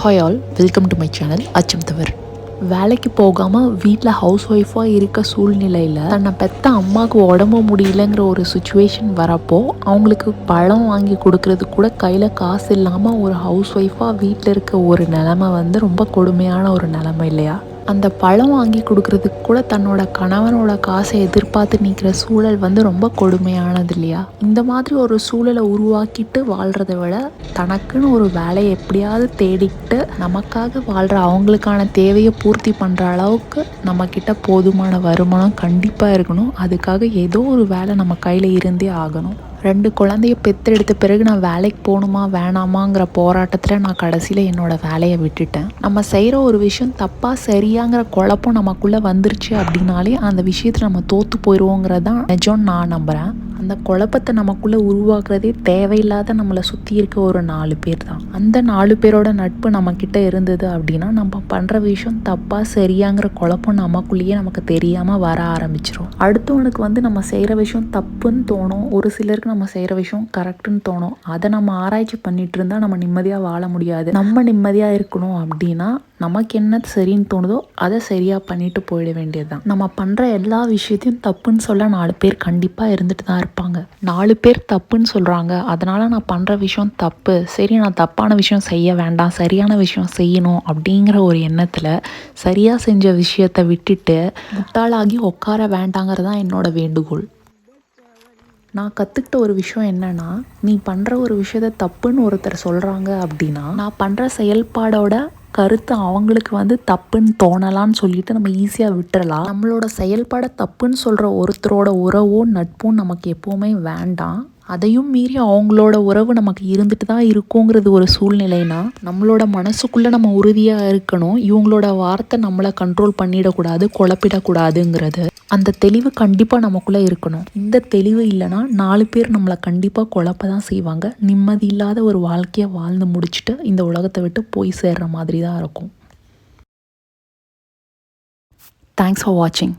Hi all welcome to my channel அச்சம் தவர் வேலைக்கு போகாமல் வீட்டில் ஹவுஸ் ஒய்ஃபாக இருக்க சூழ்நிலையில் தன்னை பெத்த அம்மாவுக்கு உடம்பு முடியலங்கிற ஒரு சுச்சுவேஷன் வரப்போ அவங்களுக்கு பழம் வாங்கி கொடுக்கறது கூட கையில் காசு இல்லாமல் ஒரு ஹவுஸ் ஒய்ஃபாக வீட்டில் இருக்க ஒரு நிலமை வந்து ரொம்ப கொடுமையான ஒரு நிலமை இல்லையா? அந்த பழம் வாங்கி கொடுக்கறதுக்கு கூட தன்னோட கணவனோட காசை எதிர்பார்த்து நிற்கிற சூழல் வந்து ரொம்ப கொடுமையானது இல்லையா? இந்த மாதிரி ஒரு சூழலை உருவாக்கிட்டு வாழ்கிறத விட தனக்குன்னு ஒரு வேலையை எப்படியாவது தேடிக்கிட்டு நமக்காக வாழ்கிற அவங்களுக்கான தேவையை பூர்த்தி பண்ணுற அளவுக்கு நம்மக்கிட்ட போதுமான வருமானம் கண்டிப்பாக இருக்கணும். அதுக்காக ஏதோ ஒரு வேலை நம்ம கையில் இருந்தே ஆகணும். ரெண்டு குழந்தைய பெற்றெடுத்த பிறகு நான் வேலைக்கு போகணுமா வேணாமாங்கிற போராட்டத்தில் நான் கடைசியில் என்னோடய வேலையை விட்டுட்டேன். நம்ம செய்கிற ஒரு விஷயம் தப்பாக சரியாங்கிற குழப்பம் நமக்குள்ளே வந்துருச்சு அப்படின்னாலே அந்த விஷயத்தில் நம்ம தோற்று போயிடுவோங்கிறதான் தான் நிஜம்னு நான் நம்புகிறேன் அந்த குழப்பத்தை நமக்குள்ளே உருவாக்குறதே தேவையில்லாத நம்மளை சுற்றி இருக்க ஒரு நாலு பேர் தான். அந்த நாலு பேரோட நட்பு நம்மக்கிட்ட இருந்தது அப்படின்னா நம்ம பண்ணுற விஷயம் தப்பாக சரியாங்கிற குழப்பம் நமக்குள்ளேயே நமக்கு தெரியாமல் வர ஆரம்பிச்சிடும் அடுத்தவனுக்கு வந்து நம்ம செய்கிற விஷயம் தப்புன்னு தோணும். ஒரு சிலருக்கு நம்ம செய்கிற விஷயம் கரெக்டுன்னு தோணும். அதை நம்ம ஆராய்ச்சி பண்ணிட்டு இருந்தால் நம்ம நிம்மதியாக வாழ முடியாது. நம்ம நிம்மதியாக இருக்கணும் அப்படின்னா நமக்கு என்ன சரின்னு தோணுதோ அதை சரியாக பண்ணிட்டு போயிட வேண்டியது தான் நம்ம பண்ணுற எல்லா விஷயத்தையும் தப்புன்னு சொல்ல நாலு பேர் கண்டிப்பாக இருந்துட்டு தான் இருப்பாங்க. நாலு பேர் தப்புன்னு சொல்கிறாங்க அதனால் நான் பண்ணுற விஷயம் தப்பு. சரி நான் தப்பான விஷயம் செய்ய வேண்டாம். சரியான விஷயம் செய்யணும் அப்படிங்கிற ஒரு எண்ணத்தில் சரியாக செஞ்ச விஷயத்தை விட்டுட்டு முட்டாளாகி உட்கார வேண்டாங்கிறது தான் என்னோட வேண்டுகோள். நான் கற்றுக்கிட்ட ஒரு விஷயம் என்னன்னா நீ பண்ணுற ஒரு விஷயத்த தப்புன்னு ஒருத்தர் சொல்கிறாங்க அப்படின்னா நான் பண்ணுற செயல்பாடோட கருத்து அவங்களுக்கு வந்து தப்புன்னு தோணலான்னு சொல்லிட்டு நம்ம ஈஸியாக விட்டுறலாம். நம்மளோட செயல்பாடை தப்புன்னு சொல்கிற ஒருத்தரோட உறவோ நட்பும் நமக்கு எப்போவுமே வேண்டாம். அதையும் மீறி அவங்களோட உறவு நமக்கு இருந்துட்டு தான் இருக்குங்கிறது ஒரு சூழ்நிலைனா நம்மளோட மனசுக்குள்ளே நம்ம உறுதியாக இருக்கணும். இவங்களோட வார்த்தை நம்மளை கண்ட்ரோல் பண்ணிடக்கூடாது குழப்பிடக்கூடாதுங்கிறது. அந்த தெளிவு கண்டிப்பாக நமக்குள்ளே இருக்கணும். இந்த தெளிவு இல்லைன்னா நாலு பேர் நம்மளை கண்டிப்பாக குழப்ப தான் செய்வாங்க. நிம்மதி இல்லாத ஒரு வாழ்க்கையை வாழ்ந்து முடிச்சுட்டு இந்த உலகத்தை விட்டு போய் சேர்ற மாதிரி தான் இருக்கும். தேங்க்ஸ் ஃபார் வாட்சிங்